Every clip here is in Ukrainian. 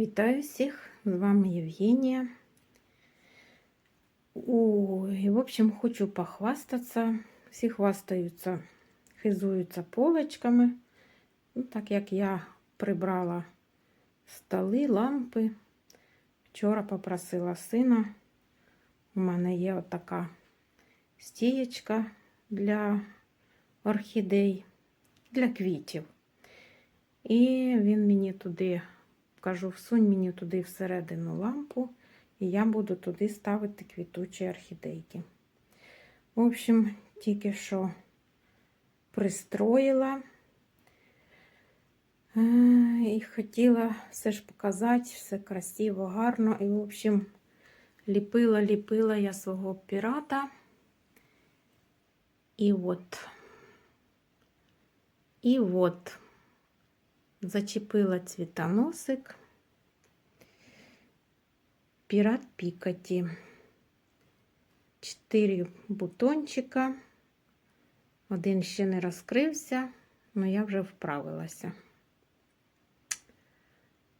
Вітаю всіх! З вами Євгенія. О, і, в общем, хочу похвастатися. Всі хвастаються, хизуються полочками. Ну, так як я прибрала столи, лампи. Вчора попросила сина. У мене є отака стієчка для орхідей, для квітів. І він мені туди кажу, всунь мені туди всередину лампу, і я буду туди ставити квітучі орхідейки. В общем, тільки що пристроїла Е, і хотіла все ж показати, все красиво, гарно. І, в общем, ліпила, ліпила я свого пірата. І от, і от зачепила цвітоносик. Пірат Пікаті. Чотири бутончика. Один ще не розкрився, але я вже вправилася.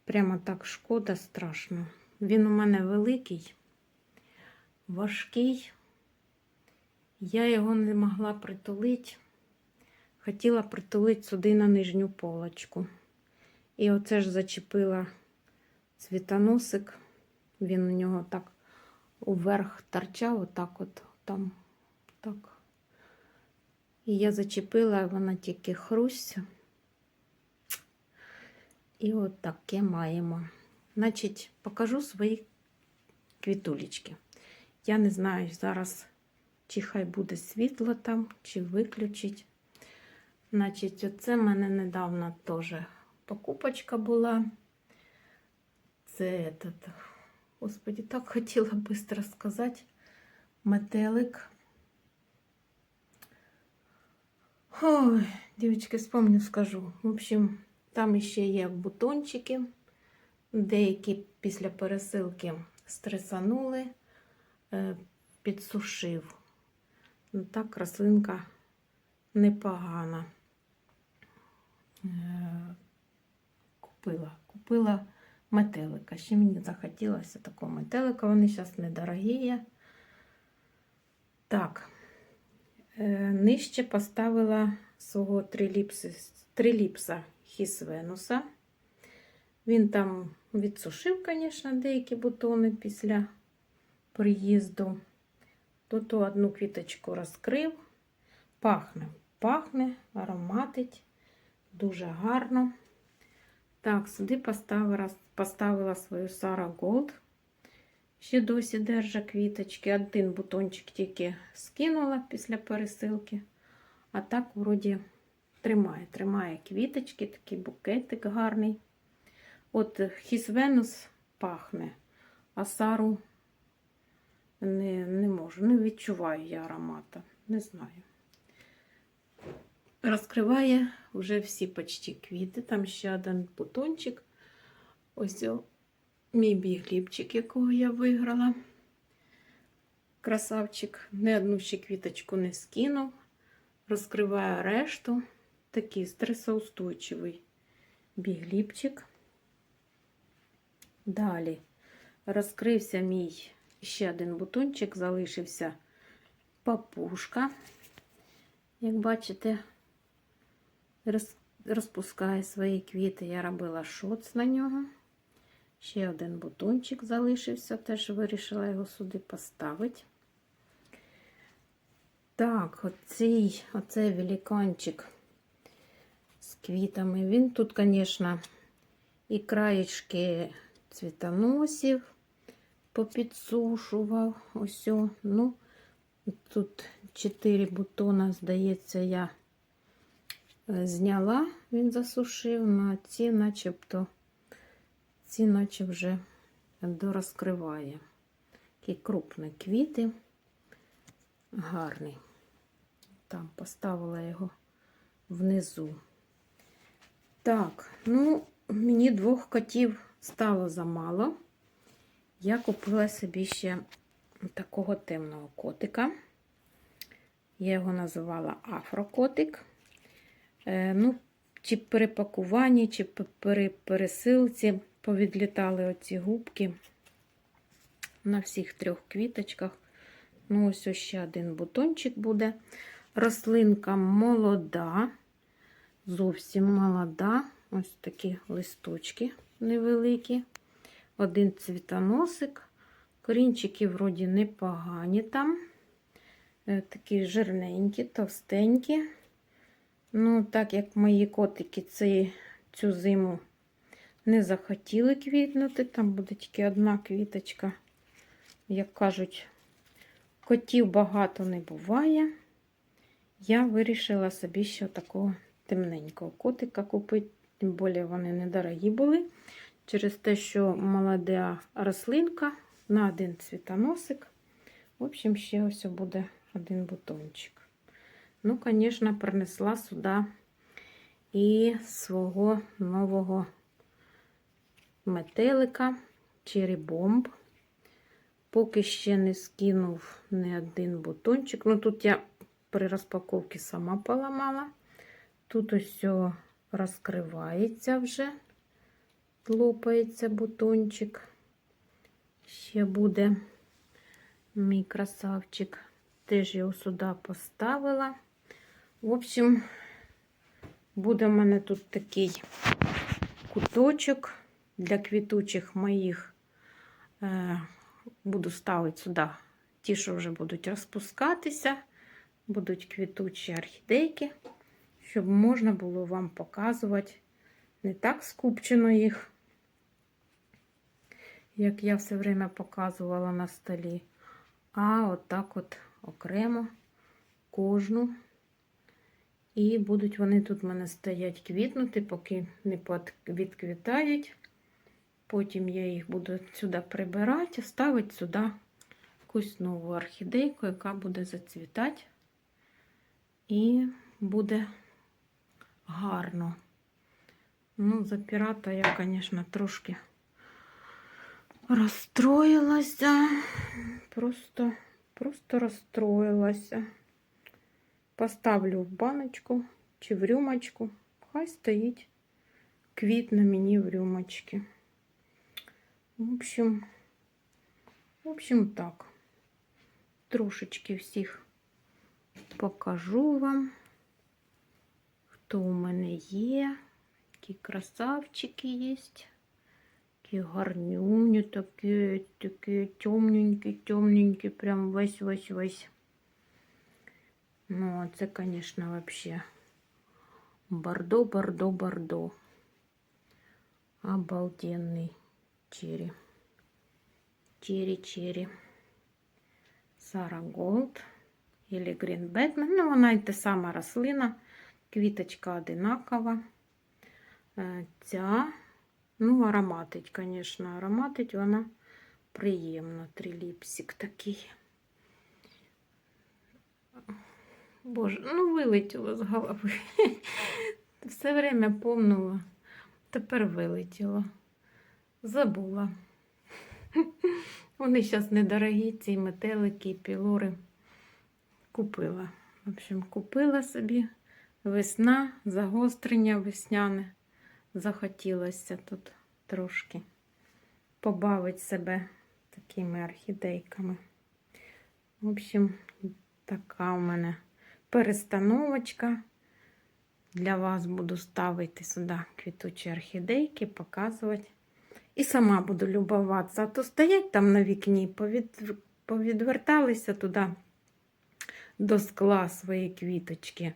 Прямо так шкода страшно. Він у мене великий, важкий. Я його не могла притулити. Хотіла притулити сюди на нижню полочку. І оце ж зачепила цвітоносик. Він у нього так уверх торчав, отак от там. так. І я зачепила, вона тільки хрусь. І от таке маємо. Значить, покажу свої квітулечки. Я не знаю зараз, чи хай буде світло там, чи виключить. Значить, оце в мене недавно теж покупочка була. Це этот, господи, так хотіла швидко сказати. Метелик. Ой, дівчатки, вспомню, скажу. В общем, там ще є бутончики. Деякі після пересилки стресанули, е, підсушив. Ну, так, рослинка непогана. Купила. Купила метелика. Ще мені захотілося такого метелика. Вони зараз недорогі. Так, е, нижче поставила свого триліпса Хіс Венуса. Він там відсушив, звісно, деякі бутони після приїзду. Тут одну квіточку розкрив. Пахне, пахне, ароматить, дуже гарно. Так, сюди поставила поставила свою Сара Голд. Ще досі держа квіточки. Один бутончик тільки скинула після пересилки. А так, вроді, тримає, тримає квіточки, такий букетик гарний. От Хіс Венус пахне, а Сару не, не можу, не відчуваю я аромата, не знаю. Розкриває вже всі почти квіти. Там ще один бутончик. Ось мій бігліпчик, якого я виграла. Красавчик, не одну ще квіточку не скинув. Розкриваю решту. Такий стресоустойчивий бігліпчик. Далі розкрився мій ще один бутончик, залишився папушка. Як бачите, розпускає свої квіти. Я робила шоц на нього. Ще один бутончик залишився, теж вирішила його сюди поставити. Так, оцей, оцей великанчик з квітами. Він тут, звісно, і краєчки цвітоносів попідсушував. Ось, ну, тут 4 бутона, здається, я зняла, він засушив, на ці начебто, ці наче вже дорозкриває. Такі крупні квіти, гарний. Там поставила його внизу. Так, ну, мені двох котів стало замало. Я купила собі ще такого темного котика. Я його називала Афрокотик. Е, ну, Чи при пакуванні, чи при пересилці повідлітали оці губки на всіх трьох квіточках. Ну, ось ось ще один бутончик буде. Рослинка молода, зовсім молода. Ось такі листочки невеликі. Один цвітоносик. Корінчики вроді непогані там. Е, Такі жирненькі, товстенькі. Ну, так як мої котики ці, цю зиму не захотіли квітнути, там буде тільки одна квіточка. Як кажуть, котів багато не буває. Я вирішила собі ще такого темненького котика купити, тим більше вони недорогі були. Через те, що молода рослинка на один цвітоносик. В общем, ще ось буде один бутончик. Ну, звісно, принесла сюди і свого нового метелика черебомб. Поки ще не скинув не один бутончик. Ну, тут я при розпаковці сама поламала. Тут ось розкривається вже, лопається бутончик. Ще буде мій красавчик. Теж його сюди поставила. В общем, буде в мене тут такий куточок для квітучих моїх. Е, буду ставити сюди ті, що вже будуть розпускатися, будуть квітучі орхідейки, щоб можна було вам показувати не так скупчено їх, як я все время показувала на столі, а отак от окремо кожну. І будуть вони тут в мене стоять квітнути, поки не відквітають. Потім я їх буду сюди прибирати, ставити сюди якусь нову орхідейку, яка буде зацвітати. І буде гарно. Ну, за пірата я, звісно, трошки розстроїлася. Просто, просто розстроїлася. Поставлю в баночку чи в рюмочку. Хай стоїть квітне мені в рюмочці. В общем, в общем, так. Трошечки всіх покажу вам, хто у мене є. Які красавчики є. Такі гарнюні, такі, такі темненькі, темненькі, прям весь, весь, весь. Ну, а це, звісно, вообще бордо, бордо, бордо. Обалденний черри. Черри, черри. Сара Голд. Или Грін Бетмен. Ну, вона й та сама рослина. Квіточка одинакова. Е, Ця, ну, ароматить, звісно, ароматить вона приємно. Триліпсик такий. Боже, ну вилетіло з голови. Все время помнула. Тепер вилетіло. Забула. Вони зараз недорогі, ці метелики пілори. Купила. В общем, купила собі весна, загострення весняне. Захотілося тут трошки побавити себе такими орхідейками. В общем, така у мене перестановочка. Для вас буду ставити сюди квітучі орхідейки, показувати. І сама буду любуватися. А то стоять там на вікні, повід... повідверталися туди до скла свої квіточки.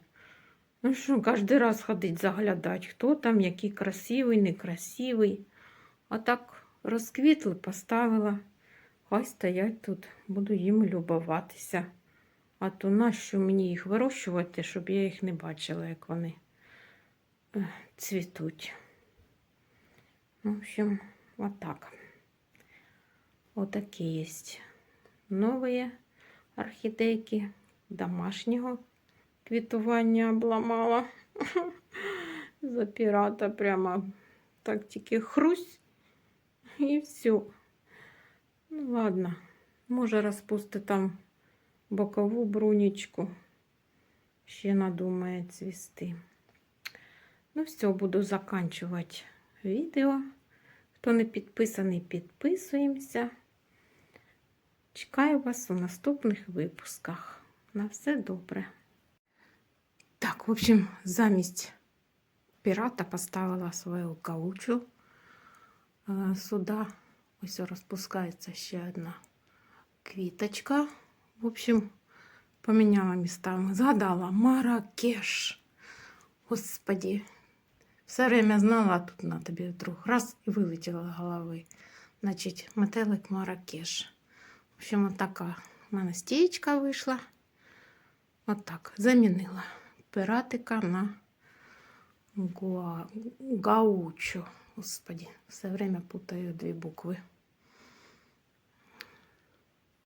Ну що, кожен раз ходить заглядати, хто там, який красивий, некрасивий. А так розквітли, поставила. Хай стоять тут, буду їм любуватися. А то нащо мені їх вирощувати, щоб я їх не бачила, як вони е, цвітуть. В общем, вот так. Вот такие есть новые орхідейки домашнього квітування обламала. За пірата прямо так тільки хрусь і все. Ну, ладно, може розпусти там бокову брунічку. Ще надумає цвісти. Ну, все, буду заканчувати відео. Хто не підписаний, підписуємося. Чекаю вас у наступних випусках. На все добре. Так, в общем, замість пірата поставила свою каучу е, сюди. Ось розпускається ще одна квіточка. В общем, поміняла містами. Згадала Маракеш. Господи, все время знала, тут на тобі вдруг раз і вилетіла з голови. Значить, метелик Маракеш. В общем, от така в мене стієчка вийшла. Отак, замінила пиратика на гуа... гаучо. Господи, все время путаю дві букви.